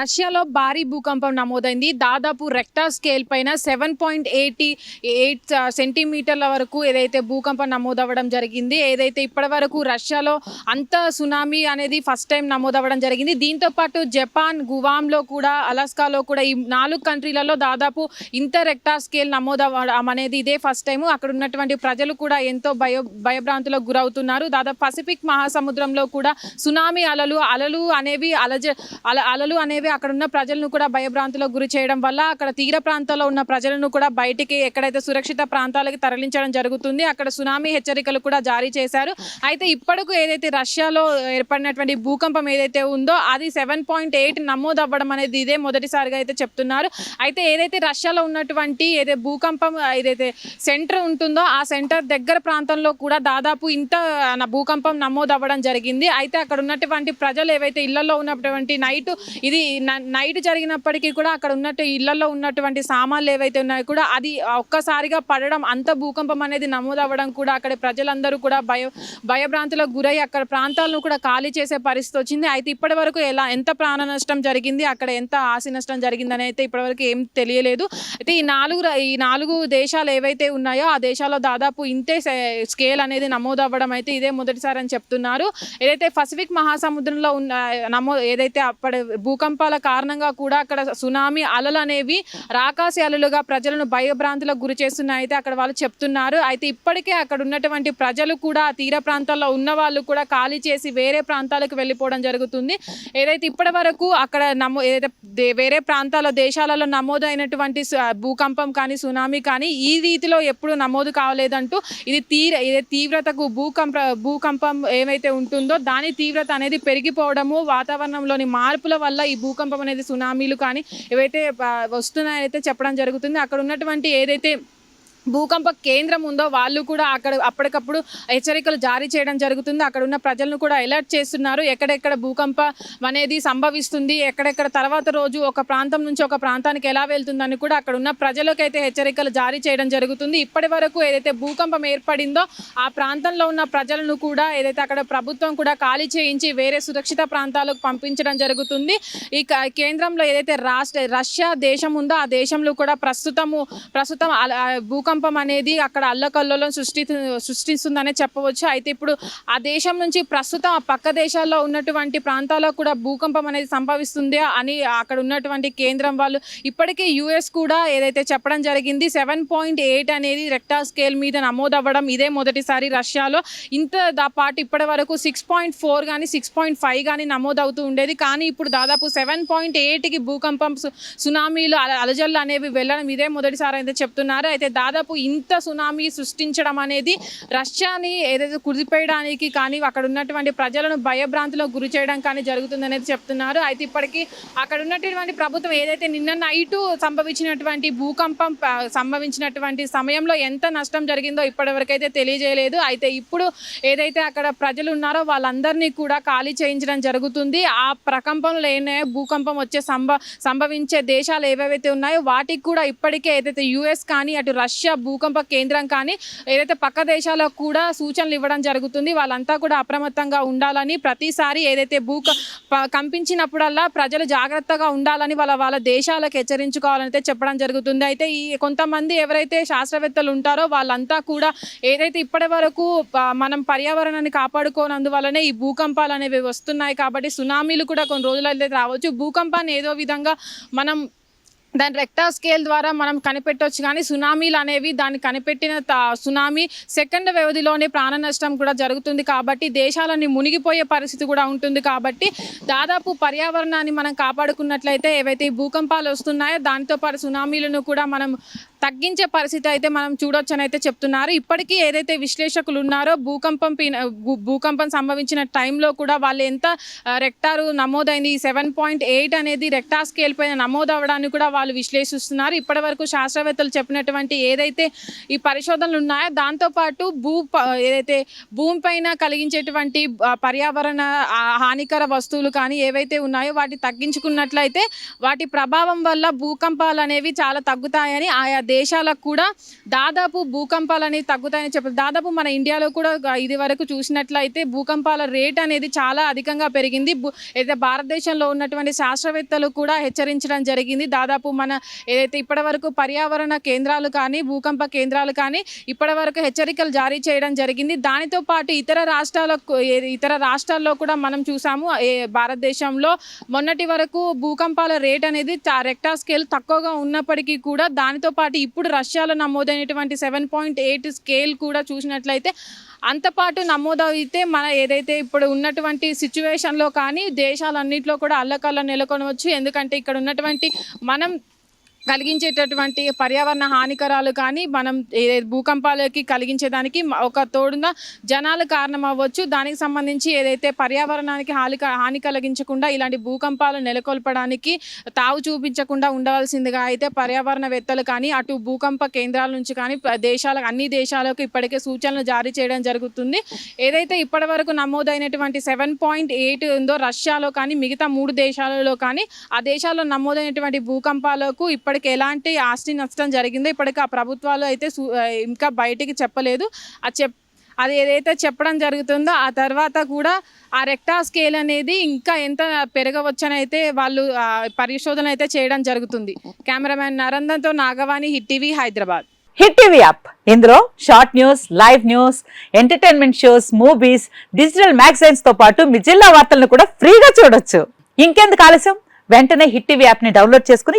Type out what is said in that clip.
రష్యాలో భారీ భూకంపం నమోదైంది. దాదాపు రెక్టా స్కేల్ పైన సెవెన్ పాయింట్ ఎయిటీ ఎయిట్ సెంటీమీటర్ల వరకు ఏదైతే భూకంపం నమోదవ్వడం జరిగింది ఏదైతే ఇప్పటి వరకు రష్యాలో అంత సునామీ అనేది ఫస్ట్ టైం నమోదవ్వడం జరిగింది. దీంతో పాటు జపాన్ గువాంలో కూడా అలాస్కాలో కూడా ఈ నాలుగు కంట్రీలలో దాదాపు ఇంత రెక్టా స్కేల్ నమోదవ్వడం అనేది ఇదే ఫస్ట్ టైము. అక్కడ ఉన్నటువంటి ప్రజలు కూడా ఎంతో భయ భయభ్రాంతులకు గురవుతున్నారు. దాదాపు పసిఫిక్ మహాసముద్రంలో కూడా సునామీ అలలు అలలు అనేవి అలజ అల అలలు అనేవి అక్కడ ఉన్న ప్రజలను కూడా భయభ్రాంతులకు గురి చేయడం వల్ల అక్కడ తీర ప్రాంతాల్లో ఉన్న ప్రజలను కూడా బయటికి ఎక్కడైతే సురక్షిత ప్రాంతాలకి తరలించడం జరుగుతుంది అక్కడ సునామీ హెచ్చరికలు కూడా జారీ చేశారు. అయితే ఇప్పటికు ఏదైతే రష్యాలో ఏర్పడినటువంటి భూకంపం ఏదైతే ఉందో అది సెవెన్ పాయింట్ ఎయిట్ నమోదు అవ్వడం అనేది ఇదే మొదటిసారిగా అయితే చెప్తున్నారు. అయితే ఏదైతే రష్యాలో ఉన్నటువంటి ఏదైతే భూకంపం ఏదైతే సెంటర్ ఉంటుందో ఆ సెంటర్ దగ్గర ప్రాంతంలో కూడా దాదాపు ఇంత భూకంపం నమోదు అవ్వడం జరిగింది. అయితే అక్కడ ఉన్నటువంటి ప్రజలు ఏవైతే ఇళ్ళలో ఉన్నటువంటి నైట్ ఇది నైట్ జరిగినప్పటికీ కూడా అక్కడ ఉన్నట్టు ఇళ్ళలో ఉన్నటువంటి సామాన్లు ఏవైతే ఉన్నాయో కూడా అది ఒక్కసారిగా పడడం అంత భూకంపం అనేది నమోదు అవ్వడం కూడా అక్కడ ప్రజలందరూ కూడా భయ భయభ్రాంతులకు గురై అక్కడ ప్రాంతాలను కూడా ఖాళీ చేసే పరిస్థితి వచ్చింది. అయితే ఇప్పటి వరకు ఎలా ఎంత ప్రాణ నష్టం జరిగింది అక్కడ ఎంత ఆస్తి నష్టం జరిగిందని అయితే ఇప్పటివరకు ఏం తెలియలేదు. అయితే ఈ నాలుగు ఈ నాలుగు దేశాలు ఏవైతే ఉన్నాయో ఆ దేశాల్లో దాదాపు ఇంతే స్కేల్ అనేది నమోదు అవ్వడం అయితే ఇదే మొదటిసారి అని చెప్తున్నారు. ఏదైతే పసిఫిక్ మహాసముద్రంలో ఉన్న నమో ఏదైతే అప్పటి భూకంపాల కారణంగా కూడా అక్కడ సునామీ అలలు అనేవి రాకాసి అలలుగా ప్రజలను భయభ్రాంతులకు గురి చేస్తున్నాయి అయితే అక్కడ వాళ్ళు చెప్తున్నారు. అయితే ఇప్పటికే అక్కడ ఉన్నటువంటి ప్రజలు కూడా తీర ప్రాంతాల్లో ఉన్న వాళ్ళు కూడా ఖాళీ చేసి వేరే ప్రాంతాలకు వెళ్ళిపోవడం జరుగుతుంది. ఏదైతే ఇప్పటి వరకు అక్కడ నమో ఏదైతే వేరే ప్రాంతాల దేశాలలో నమోదైనటువంటి భూకంపం కానీ సునామీ కానీ ఈ రీతిలో ఎప్పుడు నమోదు కావలేదంటూ ఇది తీర ఇది తీవ్రతకు భూకంప భూకంపం ఏమైతే ఉంటుందో దాని తీవ్రత అనేది పెరిగిపోవడము వాతావరణంలోని మార్పుల వల్ల ఈ భూకంపం అనేది సునామీలు కానీ ఏవైతే వస్తున్నాయైతే చెప్పడం జరుగుతుంది. అక్కడ ఉన్నటువంటి ఏదైతే భూకంప కేంద్రం ఉందో వాళ్ళు కూడా అక్కడ అప్పటికప్పుడు హెచ్చరికలు జారీ చేయడం జరుగుతుంది. అక్కడ ఉన్న ప్రజలను కూడా అలర్ట్ చేస్తున్నారు. ఎక్కడెక్కడ భూకంపం అనేది సంభవిస్తుంది ఎక్కడెక్కడ తర్వాత రోజు ఒక ప్రాంతం నుంచి ఒక ప్రాంతానికి ఎలా వెళ్తుందని కూడా అక్కడ ఉన్న ప్రజలకైతే హెచ్చరికలు జారీ చేయడం జరుగుతుంది. ఇప్పటి వరకు ఏదైతే భూకంపం ఏర్పడిందో ఆ ప్రాంతంలో ఉన్న ప్రజలను కూడా ఏదైతే అక్కడ ప్రభుత్వం కూడా ఖాళీ చేయించి వేరే సురక్షిత ప్రాంతాలకు పంపించడం జరుగుతుంది. ఈ కేంద్రంలో ఏదైతే రాష్ట్ర రష్యా దేశం ఉందో ఆ దేశంలో కూడా ప్రస్తుతము ప్రస్తుతం భూకంప భూకంపం అనేది అక్కడ అల్లకల్లోలం సృష్టి సృష్టిస్తుందనే చెప్పవచ్చు. అయితే ఇప్పుడు ఆ దేశం నుంచి ప్రస్తుతం ఆ పక్క దేశాల్లో ఉన్నటువంటి ప్రాంతాల్లో కూడా భూకంపం అనేది సంభవిస్తుంది అని అక్కడ ఉన్నటువంటి కేంద్రం వాళ్ళు ఇప్పటికే యుఎస్ కూడా ఏదైతే చెప్పడం జరిగింది సెవెన్ పాయింట్ ఎయిట్ అనేది రెక్టా స్కేల్ మీద నమోదవ్వడం ఇదే మొదటిసారి రష్యాలో. ఇంత దా పాటు ఇప్పటి వరకు సిక్స్ పాయింట్ ఫోర్ కానీ సిక్స్ పాయింట్ ఫైవ్ కానీ నమోదవుతూ ఉండేది. కానీ ఇప్పుడు దాదాపు సెవెన్ పాయింట్ ఎయిట్కి భూకంపం సునామీలు అలజల్లు అనేవి వెళ్ళడం ఇదే మొదటిసారి అయితే చెప్తున్నారు. అయితే దాదాపు ఇంత సునామీ సృష్టించడం అనేది రష్యాని ఏదైతే కుదిపేయడానికి కానీ అక్కడ ఉన్నటువంటి ప్రజలను భయభ్రాంతులకు గురి చేయడం కానీ జరుగుతుందనేది చెప్తున్నారు. అయితే ఇప్పటికీ అక్కడ ఉన్నటువంటి ప్రభుత్వం ఏదైతే నిన్న నైటు సంభవించినటువంటి భూకంపం సంభవించినటువంటి సమయంలో ఎంత నష్టం జరిగిందో ఇప్పటివరకైతే తెలియజేయలేదు. అయితే ఇప్పుడు ఏదైతే అక్కడ ప్రజలు ఉన్నారో వాళ్ళందరినీ కూడా ఖాళీ చేయించడం జరుగుతుంది. ఆ ప్రకంపం లేనే భూకంపం వచ్చే సంభ సంభవించే దేశాలు ఏవేవైతే ఉన్నాయో వాటికి కూడా ఇప్పటికే ఏదైతే యుఎస్ కానీ అటు రష్యా భూకంప కేంద్రం కానీ ఏదైతే పక్క దేశాలకు కూడా సూచనలు ఇవ్వడం జరుగుతుంది వాళ్ళంతా కూడా అప్రమత్తంగా ఉండాలని ప్రతిసారి ఏదైతే భూక ప- కంపించినప్పుడల్లా ప్రజలు జాగ్రత్తగా ఉండాలని వాళ్ళ వాళ్ళ దేశాలకు హెచ్చరించుకోవాలని అయితే చెప్పడం జరుగుతుంది. అయితే ఈ కొంతమంది ఎవరైతే శాస్త్రవేత్తలు ఉంటారో వాళ్ళంతా కూడా ఏదైతే ఇప్పటి వరకు మనం పర్యావరణాన్ని కాపాడుకోనందువల్లనే ఈ భూకంపాలు అనేవి వస్తున్నాయి కాబట్టి సునామీలు కూడా కొన్ని రోజులు అయితే రావచ్చు. భూకంపాన్ని ఏదో విధంగా మనం దాని రెక్టా స్కేల్ ద్వారా మనం కనిపెట్టవచ్చు కానీ సునామీలు అనేవి దాన్ని కనిపెట్టిన సునామీ సెకండ్ వ్యవధిలోనే ప్రాణ నష్టం కూడా జరుగుతుంది కాబట్టి దేశాలని మునిగిపోయే పరిస్థితి కూడా ఉంటుంది కాబట్టి దాదాపు పర్యావరణాన్ని మనం కాపాడుకున్నట్లయితే ఏవైతే ఈ భూకంపాలు వస్తున్నాయో దాంతో పాటు సునామీలను కూడా మనం తగ్గించే పరిస్థితి అయితే మనం చూడొచ్చని అయితే చెప్తున్నారు. ఇప్పటికీ ఏదైతే విశ్లేషకులు ఉన్నారో భూకంపం పైన- భూ- భూకంపం సంభవించిన టైంలో కూడా వాళ్ళు ఎంత రెక్టారు నమోదైంది. సెవెన్ పాయింట్ ఎయిట్ అనేది రెక్టార్ స్కేల్ పైన నమోదు అవ్వడాన్ని కూడా వాళ్ళు విశ్లేషిస్తున్నారు. ఇప్పటి వరకు శాస్త్రవేత్తలు చెప్పినటువంటి ఏదైతే ఈ పరిశోధనలు ఉన్నాయో దాంతోపాటు భూ ప- ఏదైతే భూమిపైన కలిగించేటువంటి పర్యావరణ హానికర వస్తువులు కానీ ఏవైతే ఉన్నాయో వాటి తగ్గించుకున్నట్లయితే వాటి ప్రభావం వల్ల భూకంపాలు అనేవి చాలా తగ్గుతాయని ఆయా దేశాలకు కూడా దాదాపు భూకంపాలు అనేవి తగ్గుతాయని చెప్పారు దాదాపు మన ఇండియాలో కూడా ఇది వరకు చూసినట్లయితే భూకంపాల రేట్ అనేది చాలా అధికంగా పెరిగింది. భూ- అయితే భారతదేశంలో ఉన్నటువంటి శాస్త్రవేత్తలు కూడా హెచ్చరించడం జరిగింది. దాదాపు మన ఏదైతే ఇప్పటివరకు పర్యావరణ కేంద్రాలు కానీ భూకంప కేంద్రాలు కానీ ఇప్పటివరకు హెచ్చరికలు జారీ చేయడం జరిగింది. దానితో పాటు ఇతర రాష్ట్రాలకు ఇతర రాష్ట్రాల్లో కూడా మనం చూసాము భారతదేశంలో మొన్నటి వరకు భూకంపాల రేట్ అనేది రెక్టా స్కేల్ తక్కువగా ఉన్నప్పటికీ కూడా దానితో పాటు ఇప్పుడు రష్యాలో నమోదైనటువంటి సెవెన్ పాయింట్ ఎయిట్ స్కేల్ కూడా చూసినట్లయితే అంతపాటు నమోదైతే మన ఏదైతే ఇప్పుడు ఉన్నటువంటి సిచ్యువేషన్లో కానీ దేశాలన్నింటిలో కూడా అల్లకల్ల నెలకొనవచ్చు. ఎందుకంటే ఇక్కడ ఉన్నటువంటి మనం కలిగించేటటువంటి పర్యావరణ హానికరాలు కానీ మనం భూకంపాలకి కలిగించేదానికి ఒక తోడున జనాలు కారణం అవ్వచ్చు దానికి సంబంధించి ఏదైతే పర్యావరణానికి హాని హాని కలిగించకుండా ఇలాంటి భూకంపాలు నెలకొల్పడానికి తావు చూపించకుండా ఉండవలసిందిగా అయితే పర్యావరణవేత్తలు కానీ అటు భూకంప కేంద్రాల నుంచి కానీ దేశాల దేశాలకు అన్ని దేశాలకు ఇప్పటికే సూచనలు జారీ చేయడం జరుగుతుంది. ఏదైతే ఇప్పటి వరకు నమోదైనటువంటి సెవెన్ పాయింట్ ఎయిట్ ఉందో రష్యాలో కానీ మిగతా మూడు దేశాలలో కానీ ఆ దేశాల్లో నమోదైనటువంటి భూకంపాలకు ఇప్పటికి ఎలాంటి ఆస్తి నష్టం జరిగిందో ఇప్పటికి ఆ ప్రభుత్వాలు అయితే ఇంకా బయటికి చెప్పలేదు. ఆ చెప్ అది ఏదైతే చెప్పడం జరుగుతుందో ఆ తర్వాత కూడా ఆ రెక్టా స్కేల్ అనేది ఇంకా ఎంత పెరగవచ్చని అయితే వాళ్ళు పరిశోధన అయితే చేయడం జరుగుతుంది. Cameraman నరందన్తో Nagavani hit TV Hyderabad. Hit TV app. ఇందులో short news live news entertainment shows movies digital మ్యాగజైన్స్తో పాటు మీ జిల్లా వార్తలను కూడా ఫ్రీగా చూడొచ్చు. ఇంకెందుకు ఆలస్యం? వెంటనే హిట్ టీవీ యాప్ని డౌన్లోడ్ చేసుకుని